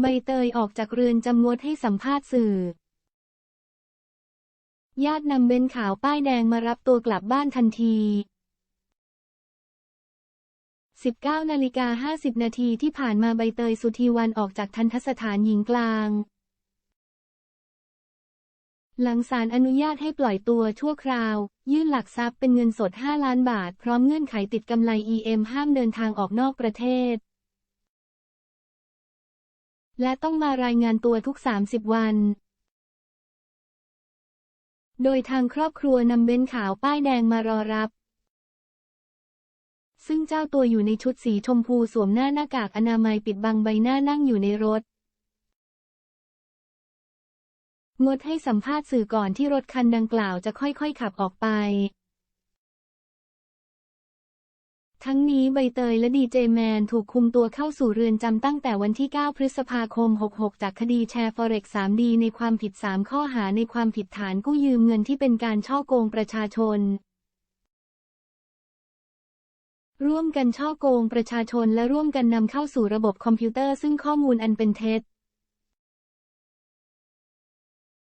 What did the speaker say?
ใบเตยออกจากเรือนจำงดให้สัมภาษณ์สื่อ ญาตินำเบนขาวป้ายแดงมารับตัวกลับบ้านทันที 19นาฬิกา50 นาทีที่ผ่านมาใบเตยสุธีวันออกจากทันทสถานหญิงกลาง หลังศาลอนุญาตให้ปล่อยตัวชั่วคราว ยื่นหลักทรัพย์เป็นเงินสด 5 ล้านบาท พร้อมเงื่อนไขติดกำไร EM ห้ามเดินทางออกนอกประเทศ และต้องมารายงานตัวทุก 30 วัน โดยทางครอบครัวนำเบนขาวป้ายแดงมารอรับ ซึ่งเจ้าตัวอยู่ในชุดสีชมพูสวมหน้าหน้ากากอนามัยปิดบังใบหน้านั่งอยู่ในรถ งดให้สัมภาษณ์สื่อก่อนที่รถคันดังกล่าวจะค่อยๆขับออกไป ทั้งนี้ใบเตยและดีเจแมนถูกคุมตัวเข้าสู่เรือนจำตั้งแต่วันที่ 9 พฤษภาคม 66 จากคดีแชร์ฟอเร็ก 3D ในความผิด 3 ข้อหาในความผิดฐานกู้ยืมเงินที่เป็นการช่อโกงประชาชน ร่วมกันช่อโกงประชาชนและร่วมกันนำเข้าสู่ระบบคอมพิวเตอร์ซึ่งข้อมูลอันเป็นเท็จ